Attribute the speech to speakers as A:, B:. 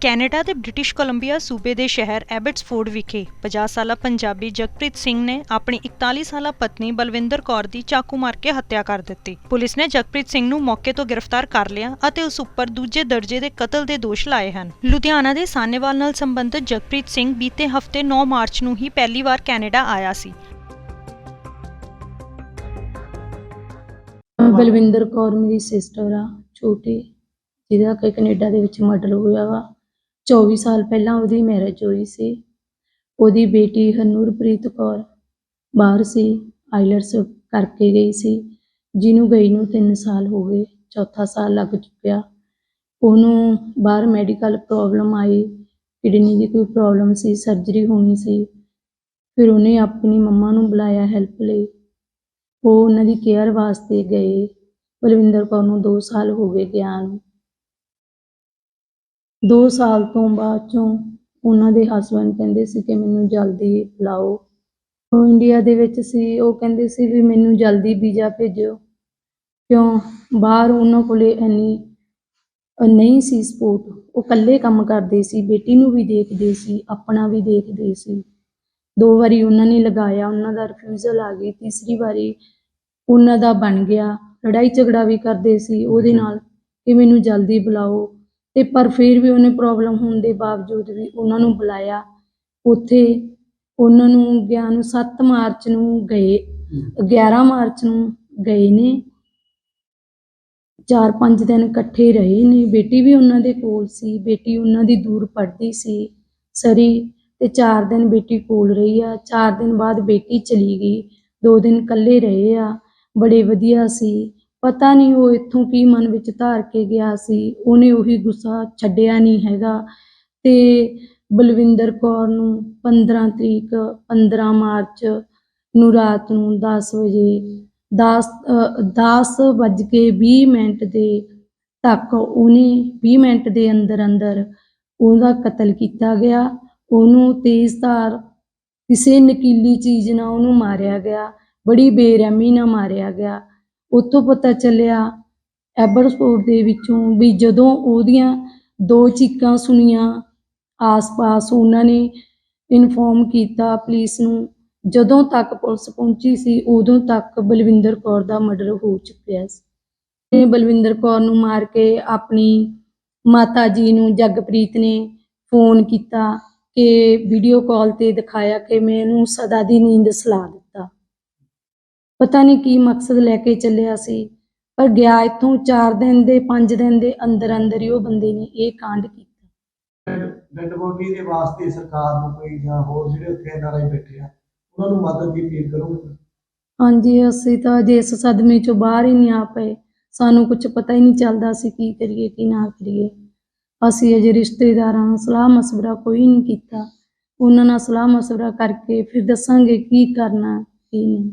A: Canada ਦੇ British Columbia ਸੂਬੇ ਦੇ ਸ਼ਹਿਰ ਐਬਟਸਫੋਰਡ ਵਿਖੇ 50 ਸਾਲਾ ਪੰਜਾਬੀ ਜਗਪ੍ਰੀਤ ਸਿੰਘ ਨੇ ਆਪਣੀ 41 ਸਾਲਾ ਪਤਨੀ ਬਲਵਿੰਦਰ ਕੌਰ ਦੀ ਚਾਕੂ ਮਾਰ ਕੇ ਹੱਤਿਆ ਕਰ ਦਿੱਤੀ। ਪੁਲਿਸ ਨੇ ਜਗਪ੍ਰੀਤ ਸਿੰਘ ਨੂੰ ਮੌਕੇ ਤੋਂ ਗ੍ਰਿਫਤਾਰ ਕਰ ਲਿਆ ਅਤੇ ਉਸ ਉੱਪਰ ਦੂਜੇ ਦਰਜੇ ਦੇ ਕਤਲ ਦੇ ਦੋਸ਼ ਲਾਏ ਹਨ। ਲੁਧਿਆਣਾ ਦੇ ਸਾਨੇਵਾਲ ਨਾਲ ਸੰਬੰਧਿਤ ਜਗਪ੍ਰੀਤ ਸਿੰਘ ਬੀਤੇ ਹਫ਼ਤੇ 9 ਮਾਰਚ ਨੂੰ ਹੀ ਪਹਿਲੀ ਵਾਰ ਕੈਨੇਡਾ ਆਇਆ ਸੀ।
B: ਬਲਵਿੰਦਰ ਕੌਰ ਮੇਰੀ ਸਿਸਟਰ ਆ, ਛੋਟੀ, ਜਿਹਦਾ ਕਿ ਕੈਨੇਡਾ ਦੇ ਵਿੱਚ ਮਰਡਰ ਹੋਇਆ ਵਾ। 24 ਸਾਲ ਪਹਿਲਾਂ ਉਹਦੀ ਮੈਰਿਜ ਹੋਈ ਸੀ। ਉਹਦੀ ਬੇਟੀ ਹਨੂਰਪ੍ਰੀਤ ਕੌਰ ਬਾਹਰ ਸੀ, ਆਈਲਟਸ ਕਰਕੇ ਗਈ ਸੀ। ਜਿਹਨੂੰ ਗਈ ਨੂੰ 3 ਸਾਲ ਹੋ ਗਏ, ਚੌਥਾ ਸਾਲ ਲੱਗ ਚੁੱਕਿਆ। ਉਹਨੂੰ ਬਾਹਰ ਮੈਡੀਕਲ ਪ੍ਰੋਬਲਮ ਆਈ ਕਿਡਨੀ ਦੀ ਕੋਈ ਪ੍ਰੋਬਲਮ ਸੀ ਸਰਜਰੀ ਹੋਣੀ ਸੀ। ਫਿਰ ਉਹਨੇ ਆਪਣੀ ਮੰਮਾ ਨੂੰ ਬੁਲਾਇਆ ਹੈਲਪ ਲਈ। ਉਹ ਉਹਨਾਂ ਦੀ ਕੇਅਰ ਵਾਸਤੇ ਗਏ। ਬਲਵਿੰਦਰ ਕੌਰ ਨੂੰ 2 ਸਾਲ ਹੋ ਗਏ ਗਿਆ ਨੂੰ। 2 ਸਾਲ ਤੋਂ ਬਾਅਦ ਚੋਂ ਉਹਨਾਂ ਦੇ ਹਸਬੰਡ ਕਹਿੰਦੇ ਸੀ ਕਿ ਮੈਨੂੰ ਜਲਦੀ ਬੁਲਾਓ ਉਹ ਇੰਡੀਆ ਦੇ ਵਿੱਚ ਸੀ ਉਹ ਕਹਿੰਦੇ ਸੀ ਵੀ ਮੈਨੂੰ ਜਲਦੀ ਵੀਜ਼ਾ ਭੇਜੋ ਕਿਉਂ? ਬਾਹਰ ਉਹਨਾਂ ਕੋਲੇ ਇੰਨੀ ਨਹੀਂ ਸੀ ਸਪੋਰਟ ਉਹ ਇਕੱਲੇ ਕੰਮ ਕਰਦੇ ਸੀ ਬੇਟੀ ਨੂੰ ਵੀ ਦੇਖਦੇ ਸੀ ਆਪਣਾ ਵੀ ਦੇਖਦੇ ਸੀ। ਦੋ ਵਾਰੀ ਉਹਨਾਂ ਨੇ ਲਗਾਇਆ ਉਹਨਾਂ ਦਾ ਰਿਫਿਊਜ਼ਲ ਆ ਗਈ। ਤੀਸਰੀ ਵਾਰੀ ਉਹਨਾਂ ਦਾ ਬਣ ਗਿਆ। ਲੜਾਈ ਝਗੜਾ ਵੀ ਕਰਦੇ ਸੀ ਉਹਦੇ ਨਾਲ ਕਿ ਮੈਨੂੰ ਜਲਦੀ ਬੁਲਾਓ। ਤੇ ਪਰ ਫਿਰ ਵੀ ਉਹਨੇ ਪ੍ਰੋਬਲਮ ਹੋਣ ਦੇ ਬਾਵਜੂਦ ਵੀ ਉਹਨਾਂ ਨੂੰ ਬੁਲਾਇਆ। ਉੱਥੇ ਉਹਨਾਂ ਨੂੰ ਗਿਆ ਨੂੰ 7 ਮਾਰਚ ਨੂੰ ਗਏ 11 ਮਾਰਚ ਨੂੰ ਗਏ ਨੇ। 4-5 ਦਿਨ ਇਕੱਠੇ ਰਹੇ ਨੇ। ਬੇਟੀ ਵੀ ਉਹਨਾਂ ਦੇ ਕੋਲ ਸੀ ਬੇਟੀ ਉਹਨਾਂ ਦੀ ਦੂਰ ਪੜ੍ਹਦੀ ਸੀ ਸਰੀ ਤੇ 4 ਦਿਨ ਬੇਟੀ ਕੋਲ ਰਹੀ ਆ। 4 ਦਿਨ ਬਾਅਦ ਬੇਟੀ ਚਲੀ ਗਈ। 2 ਦਿਨ ਇਕੱਲੇ ਰਹੇ ਆ। ਬੜੇ ਵਧੀਆ ਸੀ। ਪਤਾ ਨਹੀਂ ਉਹ ਇੱਥੋਂ ਕੀ ਮਨ ਵਿੱਚ ਧਾਰ ਕੇ ਗਿਆ ਸੀ, ਉਹਨੇ ਉਹੀ ਗੁੱਸਾ ਛੱਡਿਆ ਨਹੀਂ ਹੈਗਾ। ਤੇ ਬਲਵਿੰਦਰ ਕੌਰ ਨੂੰ 15 ਤਰੀਕ 15 ਮਾਰਚ ਨੂੰ ਰਾਤ ਨੂੰ 10 ਵਜੇ 10 10 ਵੱਜ ਕੇ 20 ਮਿੰਟ ਦੇ ਤੱਕ ਉਹਨੇ 20 ਮਿੰਟ ਦੇ ਅੰਦਰ ਅੰਦਰ ਉਹਦਾ ਕਤਲ ਕੀਤਾ ਗਿਆ। ਉਹਨੂੰ ਤੇਜ਼ਧਾਰ ਕਿਸੇ ਨਕੀਲੀ ਚੀਜ਼ ਨਾਲ ਉਹਨੂੰ ਮਾਰਿਆ ਗਿਆ, ਬੜੀ ਬੇਰਹਿਮੀ ਨਾਲ ਮਾਰਿਆ ਗਿਆ। ਉੱਥੋਂ ਪਤਾ ਚੱਲਿਆ ਐਬਰਸਪੋਰਟ ਦੇ ਵਿੱਚੋਂ ਵੀ ਜਦੋਂ ਉਹਦੀਆਂ ਦੋ ਚੀਕਾਂ ਸੁਣੀਆਂ, ਆਸ-ਪਾਸ ਉਹਨਾਂ ਨੇ ਇਨਫੋਰਮ ਕੀਤਾ ਪੁਲਿਸ ਨੂੰ, ਜਦੋਂ ਤੱਕ ਪੁਲਿਸ ਪਹੁੰਚੀ ਸੀ, ਉਦੋਂ ਤੱਕ ਬਲਵਿੰਦਰ ਕੌਰ ਦਾ ਮਰਡਰ ਹੋ ਚੁੱਕਿਆ ਸੀ। ਤੇ ਬਲਵਿੰਦਰ ਕੌਰ ਨੂੰ ਮਾਰ ਕੇ ਆਪਣੀ ਮਾਤਾ ਜੀ ਨੂੰ ਜਗਪ੍ਰੀਤ ਨੇ ਫੋਨ ਕੀਤਾ ਕਿ ਵੀਡੀਓ ਕਾਲ ਤੇ ਦਿਖਾਇਆ ਕਿ ਮੈਂ ਇਹਨੂੰ ਸਦਾ ਦੀ ਨੀਂਦ ਸਲਾ ਦਿੱਤਾ। ਪਤਾ ਨਹੀਂ ਕੀ ਮਕਸਦ ਲੈ ਕੇ ਚੱਲਿਆ ਸੀ ਪਰ ਗਿਆ ਇੱਥੋਂ 4 ਦਿਨ ਦੇ 5 ਦਿਨ ਦੇ ਅੰਦਰ ਅੰਦਰ ਹੀ ਉਹ ਬੰਦੇ ਨੇ ਇਹ ਕਾਂਡ ਕੀਤਾ।
C: ਡੈਡ ਬੋਡੀ ਦੇ ਵਾਸਤੇ ਸਰਕਾਰ ਨੂੰ ਕੋਈ ਜਾਂ ਹੋਰ ਜਿਹੜੇ ਉੱਥੇ ਐਨਆਰਆਈ ਬੈਠੇ ਆ ਉਹਨਾਂ ਨੂੰ ਮਦਦ ਦੀ ਅਪੀਲ ਕਰੋਗੇ?
B: ਹਾਂਜੀ ਅਸੀਂ ਤਾਂ ਜੇ ਇਸ ਸਦਮੇ ਚੋਂ ਬਾਹਰ ਹੀ ਨਹੀਂ ਆ ਪਏ। ਸਾਨੂੰ ਕੁਝ ਪਤਾ ਹੀ ਨਹੀਂ ਚੱਲਦਾ ਸੀ ਕੀ ਕਰੀਏ ਕੀ ਨਾ ਕਰੀਏ। ਅਸੀਂ ਅਜੇ ਰਿਸ਼ਤੇਦਾਰਾਂ ਨਾਲ ਸਲਾਹ ਮਸ਼ਵਰਾ ਕੋਈ ਨਹੀਂ ਕੀਤਾ। ਉਹਨਾਂ ਨਾਲ ਸਲਾਹ ਮਸ਼ਵਰਾ ਕਰਕੇ ਫਿਰ ਦੱਸਾਂਗੇ ਕੀ ਕਰਨਾ ਕੀ ਨਹੀਂ।